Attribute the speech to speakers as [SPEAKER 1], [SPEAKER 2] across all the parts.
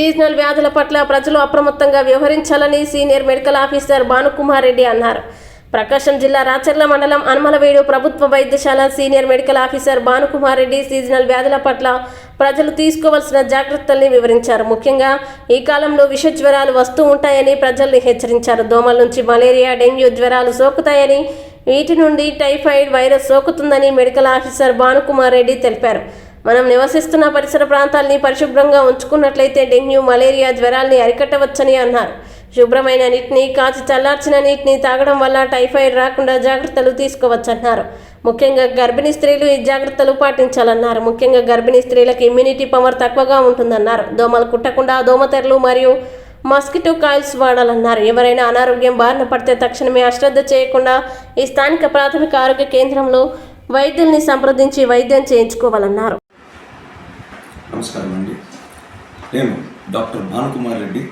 [SPEAKER 1] Seasonal వ్యాధుల పట్ల ప్రజలు అప్రమత్తంగా వ్యవహరించాలని senior medical officer Bhanukumar Reddy అన్నారు. ప్రకాశం జిల్లా రాచర్ల మండలం అనుమలవేడు ప్రభుత్వ వైద్యశాల senior medical officer Bhanukumar Reddy seasonal వ్యాధుల పట్ల ప్రజలు తీసుకోవాల్సిన జాగ్రత్తల్ని వివరించారు. ముఖ్యంగా ఈ కాలంలో విష జ్వరాలు వస్తూ ఉంటాయని ప్రజల్ని హెచ్చరించారు. దోమల నుంచి మలేరియా డెంగ్యూ జ్వరాలు సోకుతాయని వీటి నుండి టైఫాయిడ్ వైరస్ సోకుతుందని మెడికల్ ఆఫీసర్ భానుకుమార్ రెడ్డి తెలిపారు. మనం నివసిస్తున్న పరిసర ప్రాంతాల్ని పరిశుభ్రంగా ఉంచుకున్నట్లయితే డెంగ్యూ మలేరియా జ్వరాల్ని అరికట్టవచ్చని అన్నారు. శుభ్రమైన నీటిని కాచి చల్లార్చిన నీటిని తాగడం వల్ల టైఫాయిడ్ రాకుండా జాగ్రత్తలు తీసుకోవచ్చన్నారు. ముఖ్యంగా గర్భిణీ స్త్రీలు ఈ జాగ్రత్తలు పాటించాలన్నారు. ముఖ్యంగా గర్భిణీ స్త్రీలకు ఇమ్యూనిటీ పవర్ తక్కువగా ఉంటుందన్నారు. దోమలు కుట్టకుండా దోమతెరలు మరియు మస్కిటో కాయిల్స్ వాడాలన్నారు. ఎవరైనా అనారోగ్యం బారిన పడితే తక్షణమే అశ్రద్ధ చేయకుండా ఈ స్థానిక ప్రాథమిక ఆరోగ్య కేంద్రంలో వైద్యుల్ని సంప్రదించి వైద్యం చేయించుకోవాలన్నారు.
[SPEAKER 2] నమస్కారం అండి. నేను doctor Bhanukumar Reddy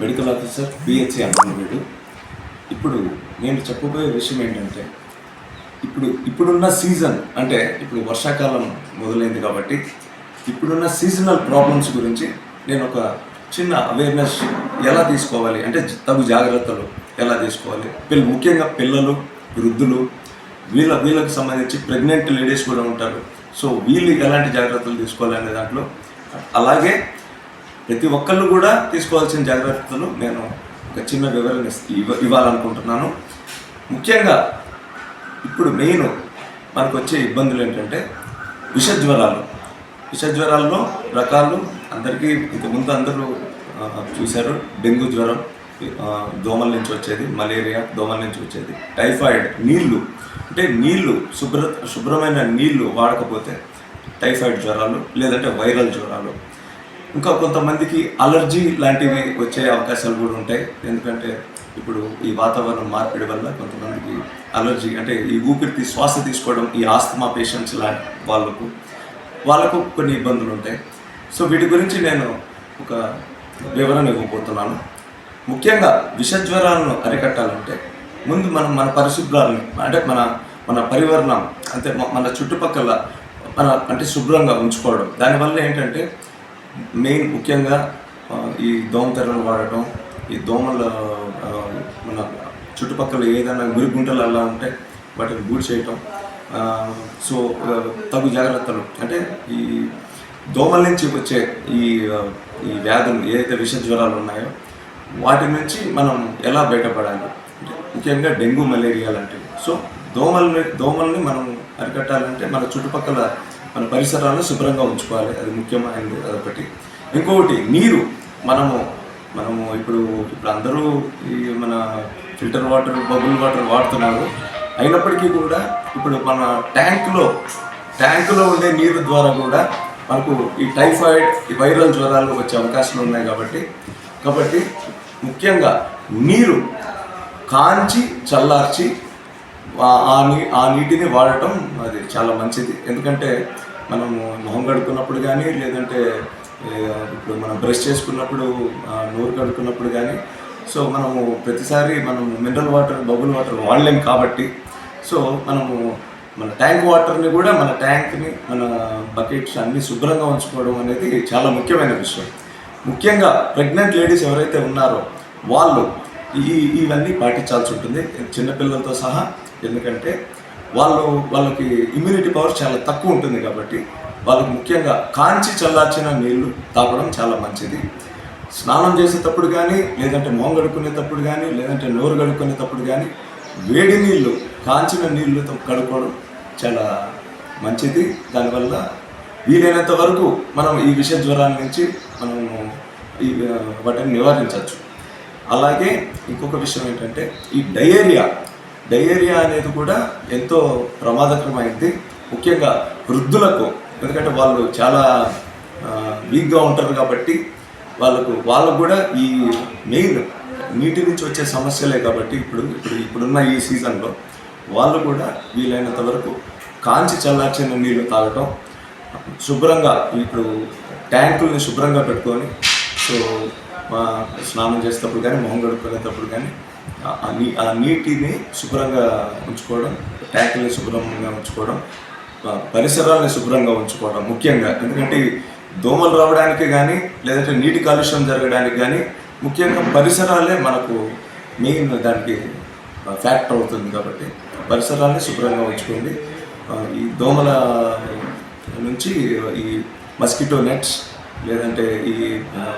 [SPEAKER 2] medical officer PHC అంటున్నాడు ఇప్పుడు నేను చెప్పబోయే విషయం ఏంటంటే ఇప్పుడు ఇప్పుడున్న సీజన్ అంటే ఇప్పుడు వర్షాకాలం మొదలైంది కాబట్టి ఇప్పుడున్న సీజనల్ ప్రాబ్లమ్స్ గురించి నేను ఒక చిన్న అవేర్నెస్ ఎలా తీసుకోవాలి అంటే తగు జాగ్రత్తలు ఎలా తీసుకోవాలి? పిల్ల ముఖ్యంగా పిల్లలు వృద్ధులు వీళ్ళ వీళ్ళకి సంబంధించి ప్రెగ్నెంట్ లేడీస్ కూడా ఉంటారు. సో వీళ్ళు ఎలాంటి జాగ్రత్తలు తీసుకోవాలనే దాంట్లో. అలాగే ప్రతి ఒక్కళ్ళు కూడా తీసుకోవాల్సిన జాగ్రత్తలు నేను ఒక చిన్న వివరణ ఇవ్వ ఇవ్వాలనుకుంటున్నాను. ముఖ్యంగా ఇప్పుడు మెయిన్ మనకు వచ్చే ఇబ్బందులు ఏంటంటే విష జ్వరాలు విష జ్వరాల్లో రకాలు అందరికీ ఇంతకుముందు అందరూ చూశారు. డెంగ్యూ జ్వరం దోమల నుంచి వచ్చేది మలేరియా దోమల నుంచి వచ్చేది. టైఫాయిడ్ నీళ్ళు అంటే నీళ్ళు శుభ్ర శుభ్రమైన నీళ్ళు వాడకపోతే టైఫాయిడ్ జ్వరాలు లేదంటే వైరల్ జ్వరాలు. ఇంకా కొంతమందికి అలర్జీ లాంటివి వచ్చే అవకాశాలు కూడా ఉంటాయి. ఎందుకంటే ఇప్పుడు ఈ వాతావరణం మార్పిడి వల్ల కొంతమందికి అలర్జీ అంటే ఈ ఊపిరి శ్వాస తీసుకోవడం ఈ ఆస్తమా పేషెంట్స్ లాంటి వాళ్ళకు వాళ్ళకు కొన్ని ఇబ్బందులు ఉంటాయి. సో వీటి గురించి నేను ఒక వివరణ ఇవ్వబోతున్నాను. ముఖ్యంగా విషజ్వరాలను అరికట్టాలంటే ముందు మనం మన పరిశుభ్రాలను అంటే మన మన పరివరణం అంటే మన చుట్టుపక్కల మన అంటే శుభ్రంగా ఉంచుకోవడం. దానివల్ల ఏంటంటే మెయిన్ ముఖ్యంగా ఈ దోమతెరలు వాడటం ఈ దోమల మన చుట్టుపక్కల ఏదైనా గురిగుంటలు అలా ఉంటే వాటిని గూడి చేయటం సో తగు జాగ్రత్తలు. అంటే ఈ దోమల నుంచి వచ్చే ఈ ఈ వ్యాధులు ఏదైతే విష జ్వరాలు ఉన్నాయో వాటి నుంచి మనం ఎలా బయటపడాలి? ముఖ్యంగా డెంగ్యూ మలేరియా లాంటివి. సో దోమల్ని దోమల్ని మనం అరికట్టాలంటే మన చుట్టుపక్కల మన పరిసరాలను శుభ్రంగా ఉంచుకోవాలి. అది ముఖ్యమైనది అదొకటి. ఇంకొకటి నీరు. మనము మనము ఇప్పుడు ఇప్పుడు అందరూ ఈ మన ఫిల్టర్ వాటర్ బబుల్ వాటర్ వాడుతున్నారు. అయినప్పటికీ కూడా ఇప్పుడు మన ట్యాంకులో ట్యాంకులో ఉండే నీరు ద్వారా కూడా మనకు ఈ టైఫాయిడ్ ఈ వైరల్ జ్వరాలు వచ్చే అవకాశాలు ఉన్నాయి కాబట్టి కాబట్టి ముఖ్యంగా నీరు కాంచి చల్లార్చి ఆ- నీ ఆ నీటిని వాడటం అది చాలా మంచిది. ఎందుకంటే మనము మొహం కడుక్కున్నప్పుడు కానీ లేదంటే ఇప్పుడు మనం బ్రష్ చేసుకున్నప్పుడు నోరు కడుక్కున్నప్పుడు కానీ సో మనము ప్రతిసారి మనం మినరల్ వాటర్ బబుల్ వాటర్ వాడలేం కాబట్టి సో మనము మన ట్యాంక్ వాటర్ని కూడా మన ట్యాంక్ని మన బకెట్స్ అన్ని శుభ్రంగా ఉంచుకోవడం అనేది చాలా ముఖ్యమైన విషయం. ముఖ్యంగా ప్రెగ్నెంట్ లేడీస్ ఎవరైతే ఉన్నారో వాళ్ళు ఈ ఇవన్నీ పాటించాల్సి ఉంటుంది. చిన్నపిల్లలతో సహా ఎందుకంటే వాళ్ళు వాళ్ళకి ఇమ్యూనిటీ పవర్ చాలా తక్కువ ఉంటుంది కాబట్టి వాళ్ళకి ముఖ్యంగా కాంచి చల్లార్చిన నీళ్ళు తాగడం చాలా మంచిది. స్నానం చేసేటప్పుడు కానీ లేదంటే మొహం కడుక్కునేటప్పుడు కానీ లేదంటే నోరు కడుక్కునేటప్పుడు కానీ వేడి నీళ్ళు కాంచిన నీళ్ళతో కడుక్కోవడం చాలా మంచిది. దానివల్ల వీలైనంత వరకు మనం ఈ విష జ్వరాల నుంచి మనము వాటిని నివారించవచ్చు. అలాగే ఇంకొక విషయం ఏంటంటే ఈ డయేరియా డయేరియా అనేది కూడా ఎంతో ప్రమాదకరమైంది. ముఖ్యంగా వృద్ధులకు ఎందుకంటే వాళ్ళు చాలా వీక్గా ఉంటారు కాబట్టి వాళ్ళకు వాళ్ళకు కూడా ఈ మెయిన్ నీటి నుంచి వచ్చే సమస్యలే కాబట్టి ఇప్పుడు ఇప్పుడు ఇప్పుడున్న ఈ సీజన్లో వాళ్ళు కూడా వీలైనంత వరకు కాంచి చల్లార్చిన నీళ్ళు తాగటం శుభ్రంగా ఇప్పుడు ట్యాంకుల్ని శుభ్రంగా పెట్టుకొని సో మా స్నానం చేసేటప్పుడు కానీ మొహం కడుక్కునేటప్పుడు కానీ ఆ- నీ ఆ నీటిని శుభ్రంగా ఉంచుకోవడం ట్యాంకుల్ని శుభ్రంగా ఉంచుకోవడం ఆ, పరిసరాలను శుభ్రంగా ఉంచుకోవడం ముఖ్యంగా. ఎందుకంటే దోమలు రావడానికి కానీ లేదంటే నీటి కాలుష్యం జరగడానికి కానీ ముఖ్యంగా పరిసరాలే మనకు మెయిన్ దానికి ఫ్యాక్టర్ అవుతుంది కాబట్టి పరిసరాలని శుభ్రంగా ఉంచుకోండి. ఈ దోమల నుంచి ఈ మస్కిటో నెట్స్ లేదంటే ఈ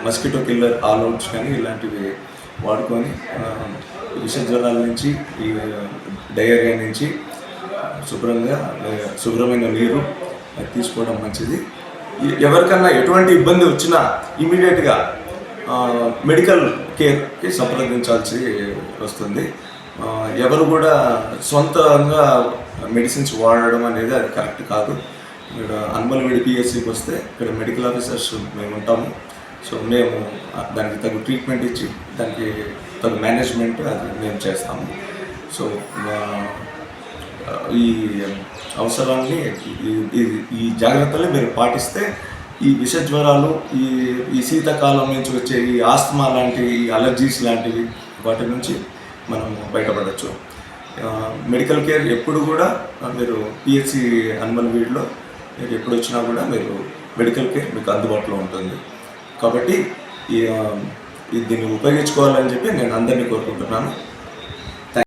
[SPEAKER 2] మస్కిటో కిల్లర్ ఆల్ అవుట్స్ కానీ ఇలాంటివి వాడుకొని ఆ, విష జ్వరాల నుంచి ఈ డయేరియా నుంచి శుభ్రంగా శుభ్రమైన నీరు అది తీసుకోవడం మంచిది. ఎవరికన్నా ఎటువంటి ఇబ్బంది వచ్చినా ఇమీడియట్గా మెడికల్ కేర్కి సంప్రదించాల్సి వస్తుంది. ఎవరు కూడా సొంతంగా మెడిసిన్స్ వాడడం అనేది అది కరెక్ట్ కాదు. ఇక్కడ అన్మల్వేడి పిఎస్సికి వస్తే ఇక్కడ మెడికల్ ఆఫీసర్స్ మేము ఉంటాము. సో మేము దానికి తగు ట్రీట్మెంట్ ఇచ్చి దానికి తగు మేనేజ్మెంట్ అది మేము చేస్తాము. సో ఈ అవసరాన్ని ఈ- జాగ్రత్తలు మీరు పాటిస్తే ఈ విష జ్వరాలు ఈ ఈ శీతాకాలం నుంచి వచ్చే ఈ ఆస్తమా లాంటి ఈ అలర్జీస్ లాంటివి వాటి నుంచి మనం బయటపడవచ్చు మెడికల్ కేర్ ఎప్పుడు కూడా మీరు పిహెచ్సి అన్మల్ వీడ్లో మీరు ఎప్పుడు వచ్చినా కూడా మీరు మెడికల్ కేర్ మీకు అందుబాటులో ఉంటుంది. కాబట్టి ఈ ఈ దీన్ని ఉపయోగించుకోవాలని చెప్పి నేను అందరినీ కోరుకుంటున్నాను.